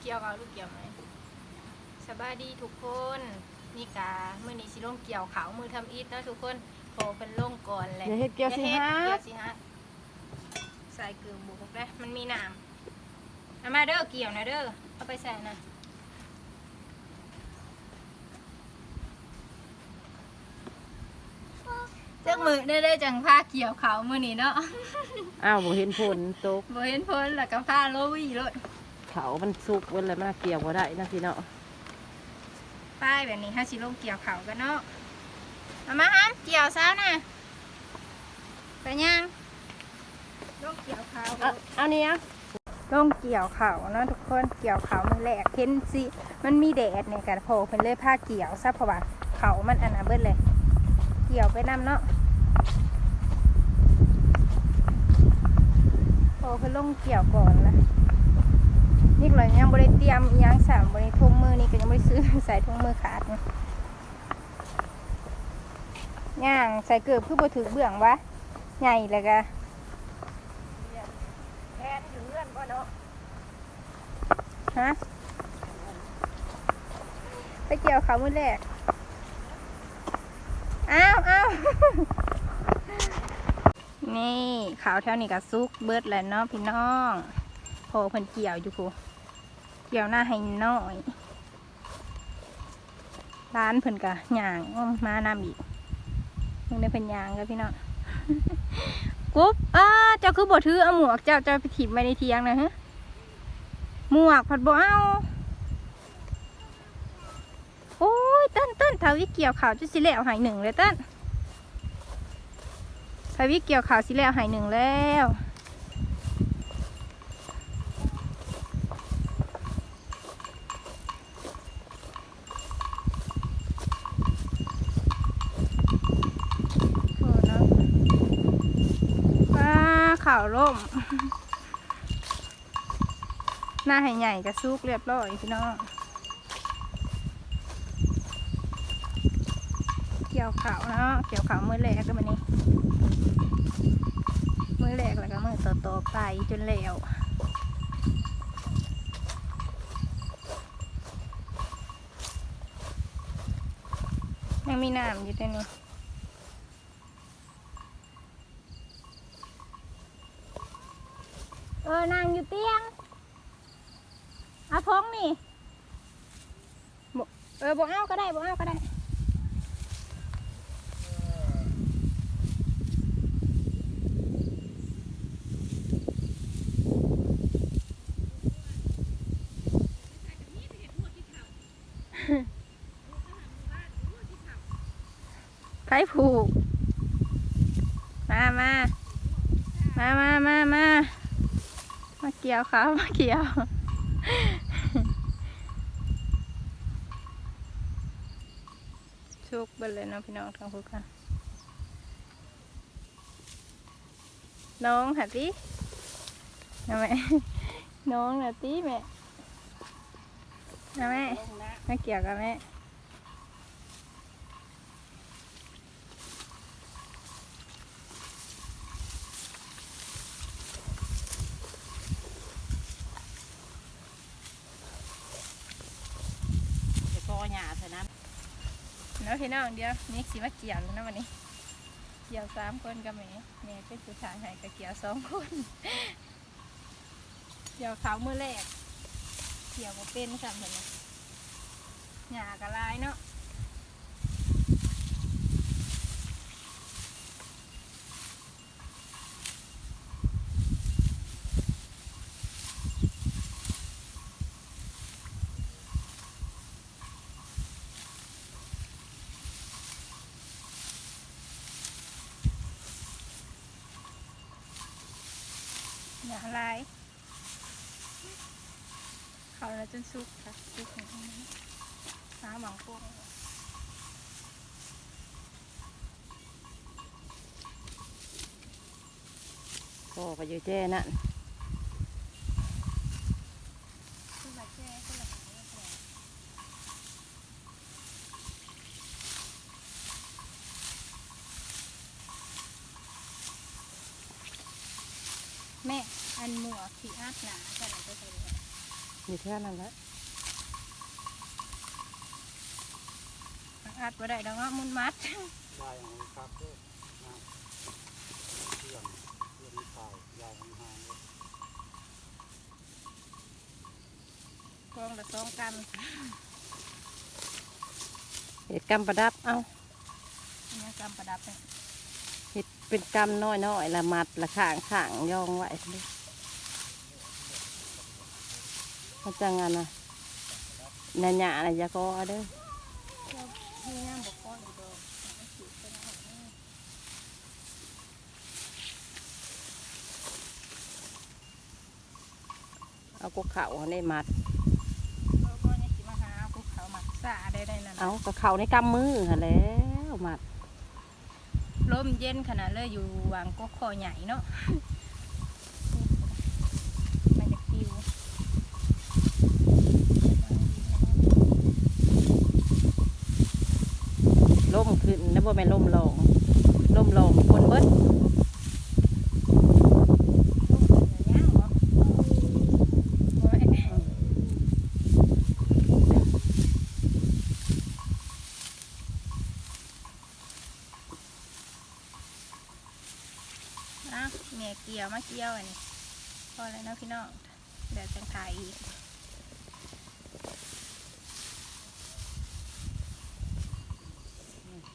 เกี่ยวเอาลูกเกี่ยวไหมสบายดีทุกคนนี่กามื่อนี้สิลงเกี่ยวเขาวมือทำอีทเนาะทุกคนโผเป็นลงก่อนแหละอย่าเฮ็ดเกี่ยวสิอาฮะเฮ็ดเกี่ยวสิฮะใส่เกลือบุกนะมันมีน้ำเอามาเด้อเกี่ยวนะเด้อเอาไปใส่นะเจ้ามือได้ได้จังผ้าเกี่ยวเขาวมือนี้เนาะ อ้าวบ่เห็นผลตก บ่เห็นพ้นแล้วก็ผ้าโลวี่เลย เขามันสุกเว้นเลยมันเกี่ยวบ่ได้นะพี่เนาะป้ายแบบนี้ห้าสิลงเกี่ยวเขากันเนาะเอามาฮันเกี่ยวซ้าน่ะไปยังลงเกี่ยวเขาอะเอาเนี้อะลงเกี่ยวเขาเนาะทุกคนเกี่ยวเขามันแหลกเห็นสิมันมีแดดเนี่ยกันโผล่เพิ่นเลยผ้าเกี่ยวซะเพราะว่าเขามันอันาเบิดเลย เกี่ยวไปนำเนาะโอ้เพิ่นลงเกี่ยวก่อนละ นี่เลยยังบริเตรียมอิหยังสามบริทุ่มมือนี่ก็ยังบริซื้อใส่ถุงมือขาดนะย่างใส่เกือบคือบ่ถือเบื้องวะใหญ่เลยกะแทนอยู่เงื่อนบ่เนาะฮะไปเกี่ยวเขามือแรกอ้าวอ้าวนี่ขาวแถวนี้ก็ซุกเบิดแล้วเนาะพี่น้องโผเพิ่นเกี่ยวอยู่คู เกี่ยวหน้าให้น้อย ร้านเพิ่นกะยางมานำอีกมึงได้เพิ่นยางกับพี่น้องกุ๊บอ้าเจ้าคือบ่ถือเอาหมวกเจ้าเจ้าไปถีบไว้ในเทียงนะฮะหมวกผัดบ่เอาโอ้ยเต้นเต้นทาวิเกี่ยวขาวจะสิแล้วหายหนึ่งเลยเต้นทาวิเกี่ยวขาวสิแล้วหายหนึ่งแล้วโอ้เนาะว้า ข่าวล่ม หน้าให้ใหญ่กระซุกเรียบร้อยพี่น้อง เกี่ยวขาวเนาะ เกี่ยวขาวมือแรกก็มันนี้มือแรกแล้วก็มือต่อๆไปจนแล้วยังมีน้ำอยู่ด้วยนี่ เออนางอยู่เตียงเอาท้องนี่บ่เออบอกเอาก็ได้บอกเอาก็ได้ไผผูก มามา มามามามา มาเกี่ยวเขามาเกี่ยวชุกไปเลยเนาะพี่น้องทั้งคู่กันน้องหาตินะแม่น้องหาติแม่นะแม่มาเกี่ยวกับแม่ ไปกอหญ้าเท่านั้น แล้ว พี่น้องเดียวนี่สิมาเกี่ยวนะวันนี้ เกี่ยวสามคนกับแม่แม่เป็นผู้ชายให้กับเกี่ยวสองคน เกี่ยวเขาเมือแรก เกี่ยวมาเป็นสั่นหยหญ้ากระลายเนาะ หญ้าลายเขาแล้วจนสุกค่ะสุกของนี้หาหมังพวกก็ไปอยู่เจ้นั่นมาแจ้ขึ้นมาหาแจ้ แม่อันหมวกที่อาดหนาใช่ไหมก็ใช่เลยอยู่แค่นั้นแหละอัดบ่ได้ดอกเนาะมุนมัดยายของครับเด้อนะเรื่องเรื่องข่าวยายของหางเลยกองละสองกันเห็ดกำประดับเอานี่กำประดับเนี่ยเห็ดเป็นกำน้อยน้อยๆละมัดละข้างข้างๆยองไว้เลย เขาจังงานนะหนาหยาอะไรยาก็เอเด้อที่งามบ่ก้อนอยู่ดอกเอาสิไปเอาเนาะเอากุเขาในมัดเราก็ยังสิมาหาภูเขาหมักสาได้ได้นั่นน่ะเอากระเขาในกำมือแล้วมัด ลมเย็นขนาดเลยอยู่วางกกคอใหญ่เนาะมันจะปิว ล่มขึ้นนะ บ่แม่นล่มลงล่มลงคนเบิดลนแล้วย่างบ่บ่แม่อะแม่เกี่ยวมาเกี่ยวอันนี้พอแล้วนะพี่น้องเดี๋ยวจังถ่ายอีก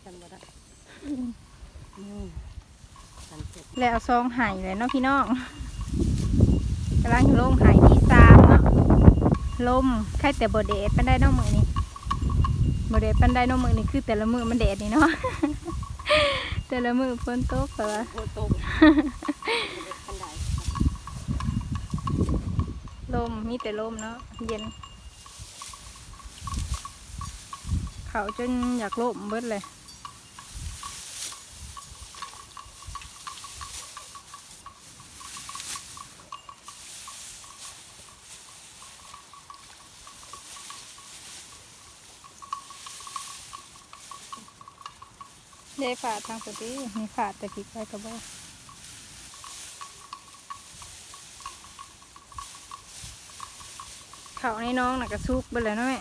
จำบ่ได้อืมสันเสร็จ แล้วซองไห่เลยเนาะพี่น้องกำลังลงไห่ที่สามเนาะลมใครแต่บดเดดปันได้น้องมือนี่บดเดดปันได้น้องมือนี่คือแต่ละมือมันเดดนี่เนาะแต่ละมือฝนตกแต่ว่าโคตรอันใดลมมีแต่ลมเนาะเย็น เขาจนอยากลมเบิดเลย ได้ฝาดทางสติมีฝาดแต่พริกไปกระบอกเขาในน้องน่ะกระซุกไปเลยเนาะแม่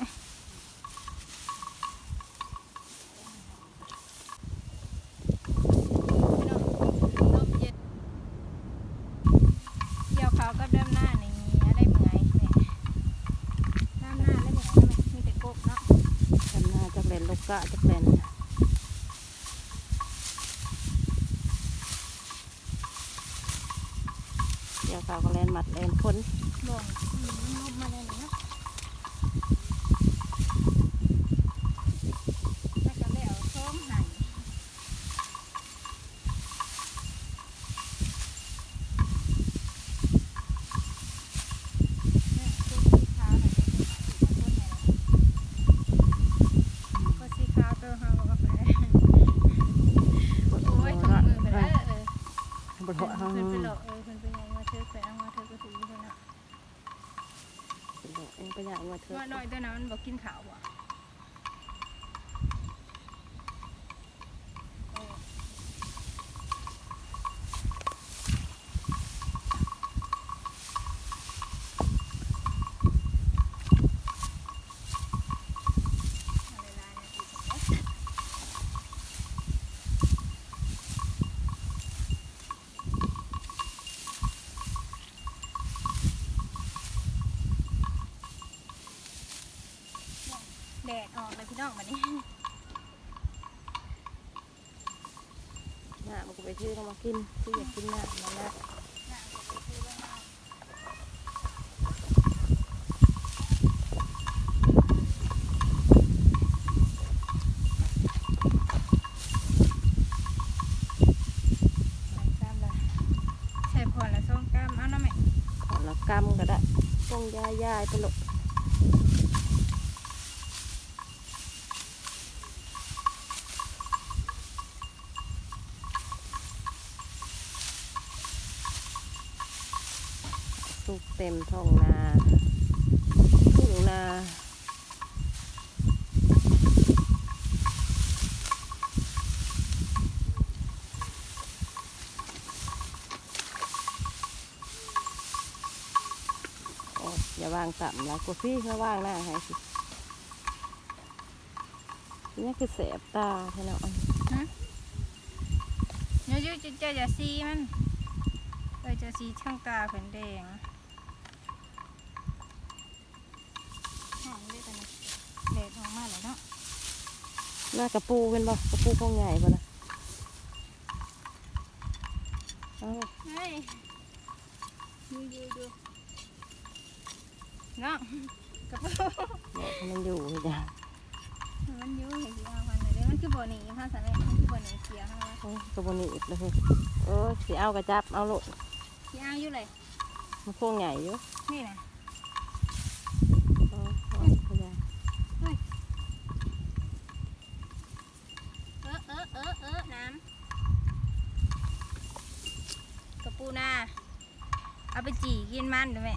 เกี่ยวเขาก็เดิมหน้าใดแอนพ้นบ่งอืมลมมาเลยเนาะแล้วก็แล้วส้มหั่นเนี่ยชุดสีขาวน่ะเป็นสีขาวตัวเฮาบ่กาแฟโอ้ยถุงมือไปแล้วเออ บนหัวห้อง เพิ่นไปหลอกเออเพิ่นไปยังมาเทือกไปเอามาเทือกก็ถือเพิ่นน่ะ เองไปอย่าง ว่าน้อยตัวนั้นมันบอกกินขาวบเออเอาเวลาเนี่ยสิเด้อ แดดออกเลยพี่น้องวันนี้หน้ามันก็ไปชื่อเขามากินชื่ออยากกินหน้ามันแล้วใส่กล้ามละใส่พอละสองกล้ามเอาน้ำแม่ขอละกำก็ได้ต้องย่ายย่ายๆไปหลก เต็มท้องนาทุ่งนาโอ้ยอย่าวางต่ำแล้วกว่าพี่เขาว่างหน้าให้สินี่คือแสบตาใช่เนาะเนื้อยูจะจะจะซีมันเลยจะซีช่างตาเผินแดงหอมได้แต่นะแดดออกมาแล้วเนาะ หน้ากระปูเป็นบ่กระปูพงใหญ่บ่นะเอาเฮ้ยยูยูยูเนาะกระเป๋าเนี่ยมันอยู่จ้ะมันยูเห็นสิเอาวันเลยมันคือบ่อนี่ภาษาแม่มันคือบ่อนี่เสียเขาว่าโอ้ยกระบนีอีกเลยเฮ้ยเออสิเอากระจับเอาโลดสิเอาอยู่เลยมันพวงใหญ่อยู่นี่นะ เออเอาขยาย เออเออเออเออน้ำกระปูนาเอาไป จี่กินมันดูไหม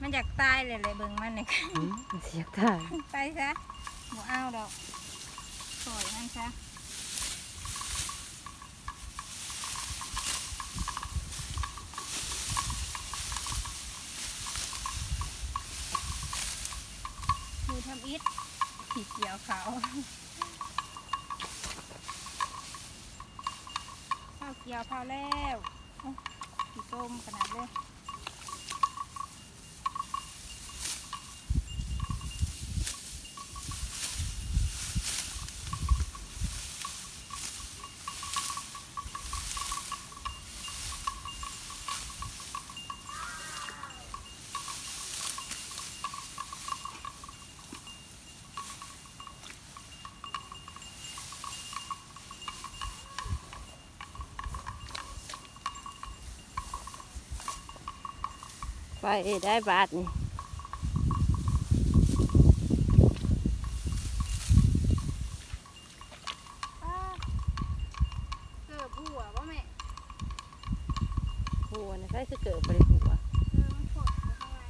มันอยากตายเลยเลยเบิ่งมันเนี่ยอืมมันเสียตายไปซะหมูเอาดอกปล่อยมันซะมือทำอิฐขีดเกี่ยวเขาข้าวเกี่ยวพอแล้วโอ้ขีดต้มขนาดเลย ไปได้บาทนี่ อ้าเกือบหัวป่ะแม่ หัวนะใช่จะเกิดบริหัว เออมันปวดอยู่ข้างล่าง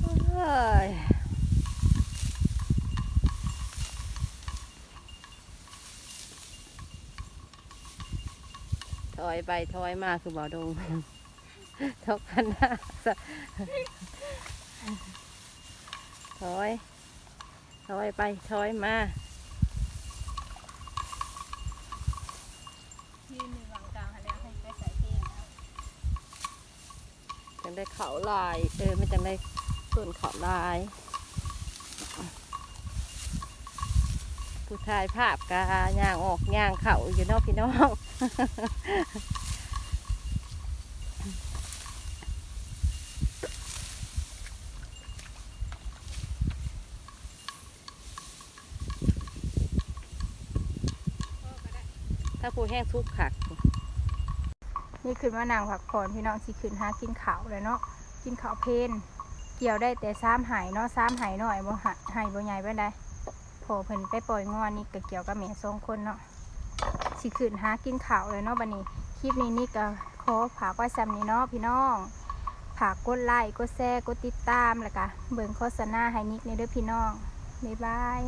เอ้ยถ อยไปถอยมาคือบ่อดงทกกันหน้าถอยถอยไปถอยมายังไปใส่เพลงแล้วจังได้เขาลาย เออไม่จังได้ต้นเขาลายผู้ชายภาพกาย่างออกย่างเขาอยู่นอกพี่น้อง ถ้าผู้แห้งทุกขักนี่ขึ้นมานางผักผ่อนพี่น้องสิขึ้นหากินข้าวเลยเนาะกินข้าวเพนเกี่ยวได้แต่ซ้ำหายเนาะซ้ำหายหน่อยบ่หายบ่ใหญ่บ่ได้พอเพิ่นไปปล่อยงอนนี่ก็เกี่ยวกับแม่สองคนเนาะ สิขืนหากินข่าวเลยเนาะบันนี้ คลิปนี้นี่ก็ขอฝากไว้ซ้ำนี้เนาะพี่น้องฝากกดไลค์กดแชร์กดติดตามแล้วก็เบิ่งโฆษณาให้นิกในเด้อพี่น้องบ๊ายบาย